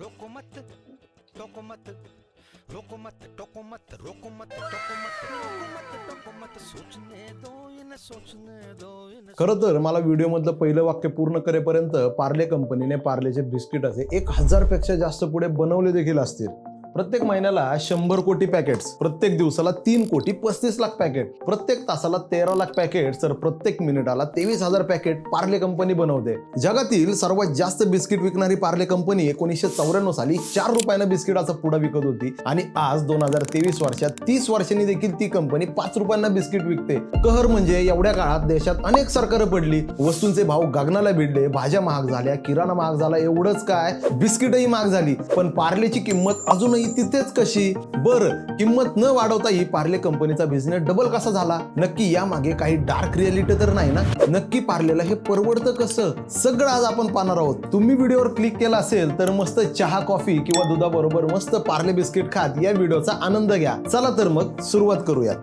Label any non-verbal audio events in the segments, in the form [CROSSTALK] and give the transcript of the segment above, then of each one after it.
रोको मत टोको मत रोको मत टोको मत रोको मत टोको मत रोको मत टोको मत सोचने दो इन्हें सोचने दो इन्हें खरं तर मला व्हिडिओमधलं पहिलं वाक्य पूर्ण करेपर्यंत पार्ले कंपनीने पार्लेचे बिस्किट असे एक हजारपेक्षा जास्त पुढे बनवले देखील असतील. प्रत्येक महिन्याला शंभर कोटी पॅकेट्स प्रत्येक दिवसाला तीन कोटी पस्तीस लाख पॅकेट प्रत्येक तासाला तेरा लाख पॅकेट तर प्रत्येक मिनिटाला तेवीस हजार पॅकेट पार्ले कंपनी बनवते. जगातील सर्वात जास्त बिस्किट विकणारी पार्ले कंपनी एकोणीसशे चौऱ्याण्णव साली चार रुपयानं बिस्किटाचा पुडा विकत होती. आणि आज दोन हजार तेवीस वर्षात तीस वर्षांनी देखील ती कंपनी पाच रुपयांना बिस्किट विकते. कहर म्हणजे एवढ्या काळात देशात अनेक सरकारं पडली. वस्तूंचे भाव गगनाला भिडले भाज्या महाग झाल्या किराणा महाग झाला एवढंच काय? बिस्किटही महाग झाली. पण पार्लेची किंमत अजूनही तिथेच कशी? बर किंमत न वाढवताही पार्ले कंपनीचा बिझनेस डबल कसा झाला? नक्की यामागे काही डार्क रियालिटी तर नाही ना? नक्की पार्लेला हे परवडतं कसं? सगळं आज आपण पाहणार आहोत. तुम्ही व्हिडिओवर क्लिक केला असेल तर मस्त चहा कॉफी किंवा दुधाबरोबर मस्त पार्ले बिस्किट खात या व्हिडिओचा आनंद घ्या. चला तर मग सुरुवात करूयात.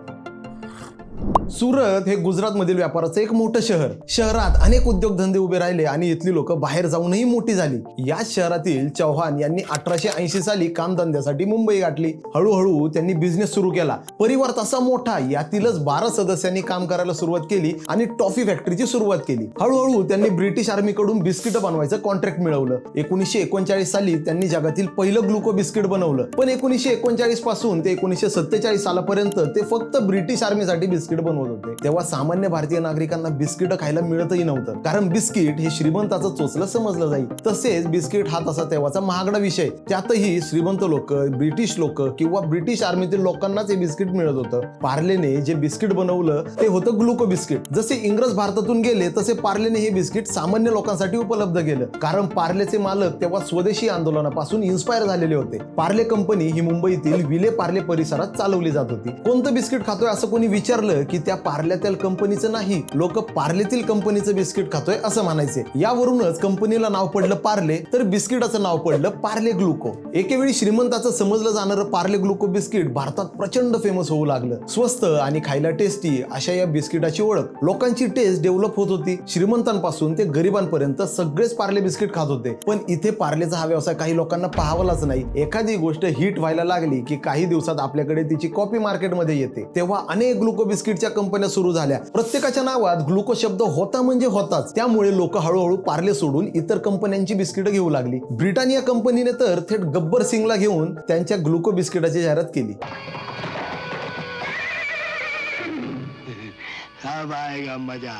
सुरत हे गुजरातमधील व्यापाराचं एक मोठं शहर. शहरात अनेक उद्योगधंदे उभे राहिले आणि इथली लोक बाहेर जाऊनही मोठी झाली. या शहरातील चौहान यांनी अठराशे ऐंशी साली कामधंद्यासाठी मुंबई गाठली. हळूहळू त्यांनी बिझनेस सुरू केला. परिवार तसा मोठा यातीलच बारा सदस्यांनी काम करायला सुरुवात केली आणि टॉफी फॅक्टरीची सुरुवात केली. हळूहळू त्यांनी ब्रिटिश आर्मीकडून बिस्किट बनवायचं कॉन्ट्रॅक्ट मिळवलं. एकोणीसशे एकोणचाळीस साली त्यांनी जगातील पहिलं ग्लुको बिस्किट बनवलं. पण एकोणीसशे एकोणचाळीसपासून ते एकोणीसशे सत्तेचाळीस सालापर्यंत ते फक्त ब्रिटिश आर्मीसाठी बिस्किट बनवत होते. तेव्हा सामान्य भारतीय नागरिकांना बिस्किट खायला मिळतही नव्हतं. कारण बिस्किट हे श्रीमंताचं चोचलं समजलं जाईल तसेच बिस्किट हा तसा तेव्हाचा महागडा विषय. त्यातही श्रीमंत लोक ब्रिटिश लोक किंवा ब्रिटिश आर्मीतील लोकांनाच हे बिस्किट मिळत होतं. पार्लेने जे बिस्किट बनवलं ते होतं ग्लुको बिस्किट. जसे इंग्रज भारतातून गेले तसे पार्लेने हे बिस्किट सामान्य लोकांसाठी उपलब्ध केलं. कारण पार्लेचे मालक तेव्हा स्वदेशी आंदोलनापासून इन्स्पायर झालेले होते. पार्ले कंपनी ही मुंबईतील विले पार्ले परिसरात चालवली जात होती. कोणतं बिस्किट खातोय असं कोणी विचारलं की त्या पार्ल्यातील कंपनीचं नाही लोक पार्लेतील कंपनीचं बिस्किट खातोय असं म्हणायचे. यावरूनच कंपनीला नाव पडलं पार्ले तर बिस्किटाचं नाव पडलं पार्ले ग्लुको. एकेवेळी श्रीमंताचं समजलं जाणारं पार्ले ग्लुको बिस्किट भारतात प्रचंड फेमस होऊ लागलं. स्वस्त आणि खायला टेस्टी अशा या बिस्किटाची ओळख. लोकांची टेस्ट डेव्हलप होत होती. श्रीमंतांपासून ते गरिबांपर्यंत सगळेच पार्ले बिस्किट खात होते. पण इथे पार्लेचा हा व्यवसाय काही लोकांना पाहावलाच नाही. एखादी गोष्ट हिट व्हायला लागली की काही दिवसात आपल्याकडे तिची कॉपी मार्केटमध्ये येते. तेव्हा अनेक ग्लुको बिस्किटच्या कंपन्या सुरू झाल्या. प्रत्येकाच्या नावात ग्लुको शब्द होता म्हणजे होताच. त्यामुळे लोक हळूहळू पार्ले सोडून इतर कंपन्यांची बिस्किटं घेऊ लागली. ब्रिटानिया कंपनीने तर थेट गब्बर सिंगला घेऊन त्यांच्या ग्लुको बिस्किटाची जाहिरात केली. [LAUGHS] मजा.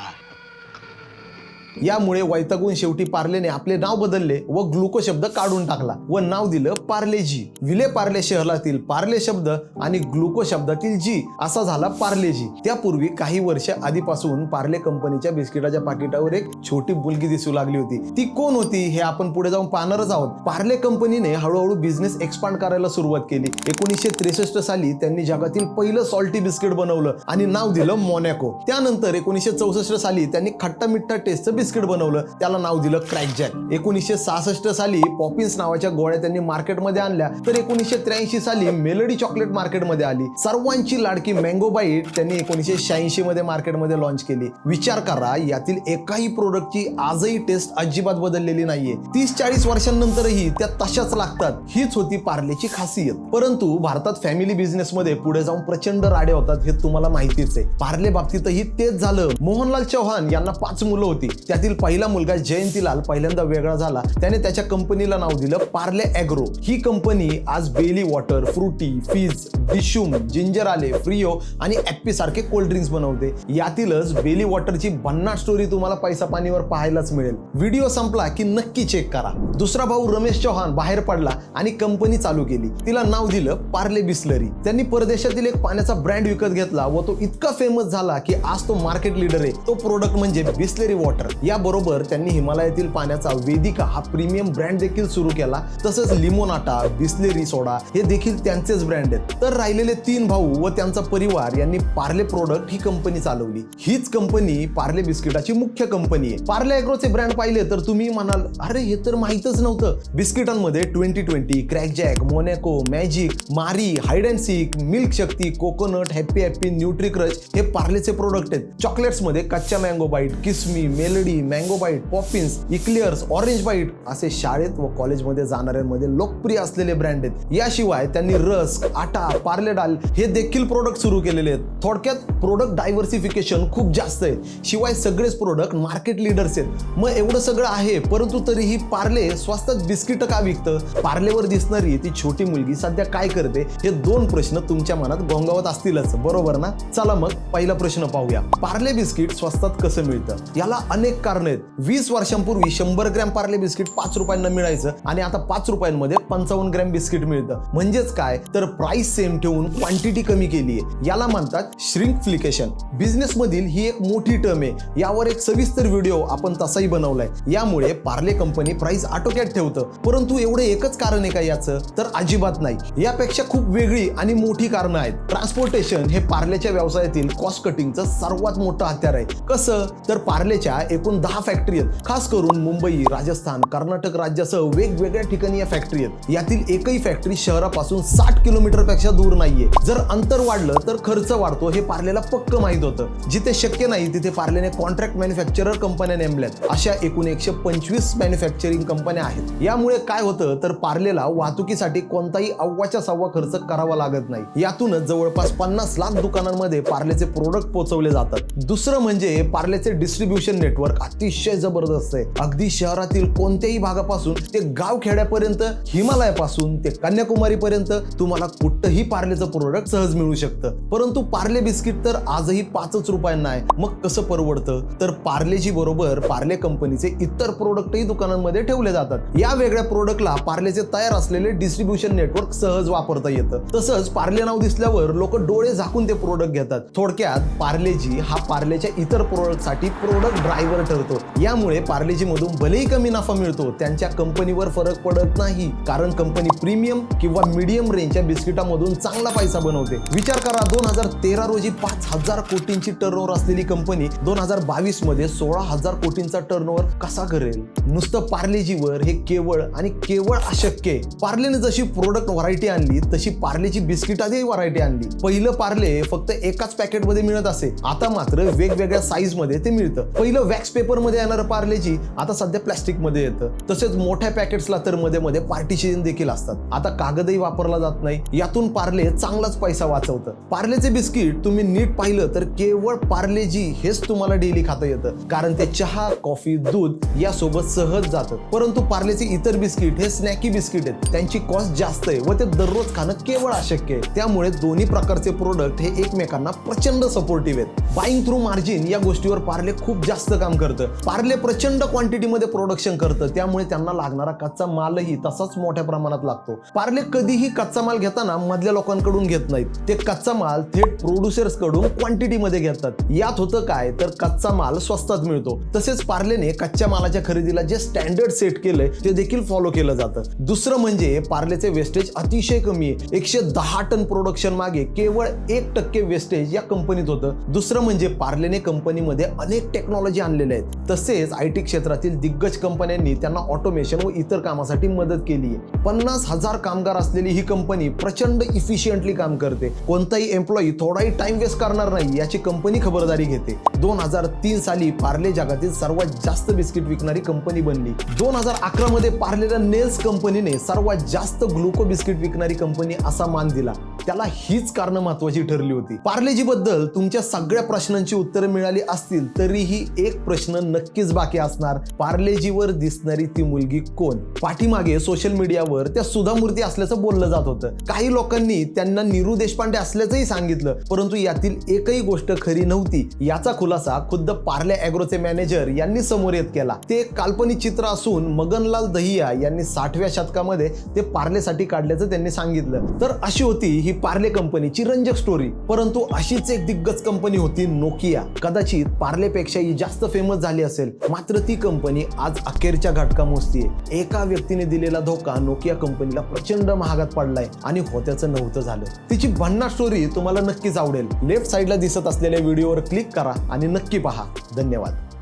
यामुळे वैतागून शेवटी पार्लेने आपले नाव बदलले व ग्लुको शब्द काढून टाकला व नाव दिलं पार्लेजी विले पार्ले शहरातील पार्ले शब्द आणि ग्लुको शब्दातील जी असा झाला पार्लेजी त्यापूर्वी काही वर्ष आधीपासून पार्ले कंपनीच्या बिस्किटाच्या पाकिटावर एक छोटी मुलगी दिसू लागली होती. ती कोण होती हे आपण पुढे जाऊन पाहणारच आहोत. पार्ले कंपनीने हळूहळू बिझनेस एक्सपांड करायला सुरुवात केली. एकोणीसशे त्रेसष्ट साली त्यांनी जगातील पहिलं सॉल्टी बिस्किट बनवलं आणि नाव दिलं मोनॅको. त्यानंतर एकोणीसशे चौसष्ट साली त्यांनी खट्टा मिठ्ठा टेस्टचं बिस्किट बनवलं त्याला नाव दिलं क्रॅकजॅक. एकोणीसशे सहासष्ट साली पॉपिन्स नावाच्या गोळ्या त्यांनी मार्केटमध्ये आणल्या. तर एकोणीसशे त्र्याऐंशी साली मेलडी चॉकलेट मार्केटमध्ये आली. सर्वांची लाडकी मँगो बाईट त्यांनी एकोणीसशे शहाऐंशी मध्ये मार्केटमध्ये लॉन्च केली. विचार करा यातील एकाही प्रोडक्टची आजही टेस्ट अजिबात बदललेली नाहीये. तीस चाळीस वर्षांनंतरही त्या तशाच लागतात. हीच होती पार्लेची खासियत. परंतु भारतात फॅमिली बिझनेस मध्ये पुढे जाऊन प्रचंड राडे होतात हे तुम्हाला माहितीच आहे. पार्ले बाबतीतही तेच झालं. मोहनलाल चौहान यांना पाच मुलं होती. त्यातील पहिला मुलगा जयंतीलाल पहिल्यांदा वेगळा झाला. त्याने त्याच्या कंपनीला नाव दिलं पार्ले ॲग्रो. ही कंपनी आज Bailley water Frooti fizz Dhishoom ginger आले फ्रिओ आणि ॲप्पी सारखे कोल्ड ड्रिंक्स बनवते. यातीलच बेली वॉटरची भन्नाट स्टोरी तुम्हाला पैसा पाणीवर पाहायलाच मिळेल. व्हिडिओ संपला की नक्की चेक करा. दुसरा भाऊ रमेश चौहान बाहेर पडला आणि कंपनी चालू केली. तिला नाव दिलं पार्ले बिस्लरी. त्यांनी परदेशातील एक पाण्याचा ब्रँड विकत घेतला व तो इतका फेमस झाला की आज तो मार्केट लीडर आहे. तो प्रोडक्ट म्हणजे बिस्लरी वॉटर. याबरोबर त्यांनी हिमालयातील पाण्याचा वेदिका हा प्रीमियम ब्रँड देखील सुरू केला. तसंच लिमोनाटा बिस्लेरी सोडा हे देखील त्यांचेच ब्रँड आहेत. तर राहिलेले तीन भाऊ व त्यांचा परिवार यांनी पार्ले प्रोडक्ट ही कंपनी चालवली. हीच कंपनी पार्ले बिस्किटाची मुख्य कंपनी आहे. पार्ले ॲग्रोचे ब्रँड पाहिले तर तुम्ही म्हणाल अरे हे तर माहीतच नव्हतं. बिस्किटांमध्ये Twenty Twenty Krackjack Monaco Magic Marie Hide and Seek Milk Shakti Coconut Happy Happy Nutri Crunch हे पार्लेचे प्रोडक्ट आहेत. चॉकलेट्समध्ये कच्च्या Mango Bite Kissme Melody Frooti Mango Bite Poppins Eclairs Orange Bite असे शाळेत व कॉलेजमध्ये जाणाऱ्यांमध्ये लोकप्रिय असलेले ब्रँड आहेत. याशिवाय त्यांनी रस्क आटा पार्ले डाल हे देखील प्रोडक्ट सुरू केलेले आहेत. थोडक्यात प्रोडक्ट डायव्हर्सिफिकेशन खूप जास्त आहे. शिवाय सगळेच प्रोडक्ट मार्केट लिडर्स आहेत. मग एवढं सगळं आहे परंतु तरीही पार्ले स्वस्तात बिस्किट का विकतं? पार्लेवर दिसणारी ती छोटी मुलगी सध्या काय करते? हे दोन प्रश्न तुमच्या मनात गोंगावत असतीलच. बरोबर ना? चला मग पहिला प्रश्न पाहूया. पार्ले बिस्किट स्वस्तात कसं मिळतं? याला अनेक कारण आहेत. वीस वर्षांपूर्वी शंभर ग्रॅम पार्ले बिस्किट पाच रुपयांना मिळायचं आणि आता पाच रुपयांमध्ये पंचावन्न ग्रॅम बिस्किट मिळतं. म्हणजेच काय? तर प्राइस सेम ठेवून क्वांटिटी कमी केली आहे याला म्हणतात श्रिंकफ्लिकेशन बिझनेस मधील ही एक मोठी टर्म आहे. यावर एक सविस्तर व्हिडिओ आपण तसाही बनवलाय. यामुळे पार्ले कंपनी प्राइस आटोक्यात ठेवतं. परंतु एवढं एकच कारण आहे का याचं? तर अजिबात नाही. यापेक्षा खूप वेगळी आणि मोठी कारणं आहेत. ट्रान्सपोर्टेशन हे पार्लेच्या व्यवसायातील कॉस्ट कटिंगचं सर्वात मोठं हत्यार आहे. कसं? तर पार्लेच्या एकूण दहा फॅक्टरी आहेत. खास करून मुंबई राजस्थान कर्नाटक राज्यासह वेगवेगळ्या ठिकाणी या फॅक्टरी आहेत. यातील एकही फॅक्टरी शहरापासून साठ किलोमीटरपेक्षा दूर नाहीये. जर अंतर वाढलं तर खर्च वाढतो हे पार्लेला पक्क माहीत होतं. जिथे शक्य नाही तिथे पार्लेने कॉन्ट्रॅक्ट मॅन्युफॅक्चरर कंपन्या नेमल्यात. अशा एकूण एकशे पंचवीस मॅन्युफॅक्चरिंग कंपन्या आहेत. यामुळे काय होतं तर पार्लेला वाहतुकीसाठी कोणताही अव्वाच्या सव्वा खर्च करावा लागत नाही. यातूनच जवळपास पन्नास लाख दुकानांमध्ये पार्लेचे प्रोडक्ट पोहोचवले जातात. दुसरं म्हणजे पार्लेचे डिस्ट्रीब्युशन नेटवर्क अतिशय जबरदस्त आहे. अगदी शहरातील कोणत्याही भागापासून ते गाव खेड्यापर्यंत हिमालयापासून ते कन्याकुमारी पर्यंत तुम्हाला कुठंही पार्लेचं प्रोडक्ट सहज मिळू शकतं. परंतु पार्ले बिस्किट तर आजही पाचच रुपयांना आहे. मग कसं परवडतं? तर पार्लेजी बरोबर पार्ले कंपनीचे इतर प्रोडक्टही दुकानांमध्ये ठेवले जातात. या वेगळ्या प्रोडक्टला पार्लेचे तयार असलेले डिस्ट्रीब्युशन नेटवर्क सहज वापरता येतं. तसंच पार्ले नाव दिसल्यावर लोक डोळे झाकून ते प्रोडक्ट घेतात. थोडक्यात पार्लेजी हा पार्लेच्या इतर प्रोडक्टसाठी प्रोडक्ट ड्रायव्हर ठरतो यामुळे पार्लेजी मधून भलेही कमी नफा मिळतो त्यांच्या कंपनीवर फरक पडत नाही. कारण कंपनी प्रीमियम किंवा मीडियम रेंजच्या बिस्किटामधून चांगला पैसा बनवते. विचार करा दोन हजार तेरा रोजी पाच हजार कोटींची टर्नओव्हर असलेली कंपनी दोन हजार बावीसमध्ये सोळा हजार कोटींचा टर्नओव्हर कसा करेल? नुसतं पार्लेजीवर हे केवळ आणि केवळ अशक्य आहे. पार्लेने जशी प्रोडक्ट व्हरायटी आणली तशी पार्लेची बिस्किटातही व्हरायटी आणली. पहिलं पार्ले फक्त एकाच पॅकेटमध्ये मिळत असे. आता मात्र वेगवेगळ्या साईजमध्ये ते मिळतं. पहिलं वॅक्स पेपरमध्ये येणारं पार्लेजी आता सध्या प्लॅस्टिकमध्ये येतं. तसेच मोठ्या पॅकेट्सला तर मध्ये मध्ये पार्टीशन देखील असतात. आता कागदही वापरला जात नाही. यातून पार्ले चांगलाच पैसा वाचवतं. पार्लेचे बिस्किट तुम्ही नीट पाहिलं तर केवळ पार्लेजी हेच तुम्हाला डेली खाता येतं. कारण ते चहा कॉफी दूध यासोबत सहज जातं. परंतु पार्लेचे इतर बिस्किट हे स्नॅकी बिस्किट आहेत. त्यांची कॉस्ट जास्त आहे व ते दररोज खाणं केवळ अशक्य आहे. त्यामुळे दोन्ही प्रकारचे प्रोडक्ट हे एकमेकांना प्रचंड सपोर्टिव्ह आहेत. बाईंग थ्रू मार्जिन या गोष्टीवर पार्ले खूप जास्त काम करतं. पार्ले प्रचंड क्वांटिटीमध्ये प्रोडक्शन करतं. त्यामुळे त्यांना लागणारा कच्चा मालही तसाच मोठ्या प्रमाणात लागतो. पार्ले कधीही कच्चा माल घेताना मधल्या लोकांकडून घेत नाहीत. ते कच्चा माल थेट प्रोड्युसर्सकडून क्वांटिटीमध्ये घेतात. यात होतं काय? तर कच्चा माल स्वस्तात मिळतो. तसेच पार्लेने कच्च्या मालाच्या खरेदीला जे स्टँडर्ड सेट केलंय ते देखील फॉलो केलं जातं. दुसरं म्हणजे पार्लेचे वेस्टेज अतिशय कमी आहे. एकशे दहा टन प्रोडक्शन मागे केवळ एक टक्के वेस्टेज या कंपनीत होतं. दुसरं म्हणजे पार्लेने कंपनीमध्ये अनेक टेक्नॉलॉजी आणलेल्या आहेत. तसेच आय टी क्षेत्रातील दिग्गज कंपन्यांनी त्यांना ऑटोमेशन व इतर कामासाठी मदत केली आहे. पन्नास हजार कामगार असलेली ही कंपनी प्रचंड इफिशियंटली काम करते. कोणताही एम्प्लॉई थोडाही टाइम वेस्ट करणार नाही याची कंपनी खबरदारी घेते. दोन हजार तीन साली पार्ले जगातील सर्वात जास्त बिस्किट विकणारी कंपनी बनली. दोन हजार अकरा मध्ये पार्लेला नेल्स कंपनीने सर्वात जास्त ग्लुको बिस्किट विकणारी कंपनी असा मान दिला. त्याला हीच कारण महत्वाची ठरली होती. पार्लेजी बद्दल तुमच्या सगळ्या प्रश्नांची उत्तरं मिळाली असतील तरीही एक प्रश्न नक्कीच बाकी असणार. पार्लेजीवर दिसणारी ती मुलगी कोण? पाठीमागे सोशल मीडियावर त्या सुधा मूर्ती असल्याचं बोललं जात होतं. काही लोकांनी त्यांना नीरू देशपांडे असल्याचंही सांगितलं परंतु यातील एकही गोष्ट खरी नव्हती. याचा खुलासा खुद्द पार्ले अॅग्रोचे मॅनेजर यांनी समोर येत केला. ते एक काल्पनिक चित्र असून मगनलाल दहिया यांनी साठव्या शतकामध्ये ते पार्लेसाठी काढल्याचं त्यांनी सांगितलं. तर अशी होती ही पार्ले कंपनीची रंजक स्टोरी परंतु अशीच एक दिग्गज कंपनी होती नोकिया कदाचित पार्लेपेक्षाही जास्त फेमस झाली असेल. मात्र ती कंपनी आज अखेरच्या घटका मोजतीये. एका व्यक्तीने दिलेला धोका नोकिया कंपनीला प्रचंड महागात पडलाय आणि होत्याचं नव्हतं झालं. तिची भन्नाट स्टोरी तुम्हाला नक्कीच आवडेल. लेफ्ट साईडला दिसत असलेल्या व्हिडिओवर क्लिक करा आणि नक्की पहा. धन्यवाद.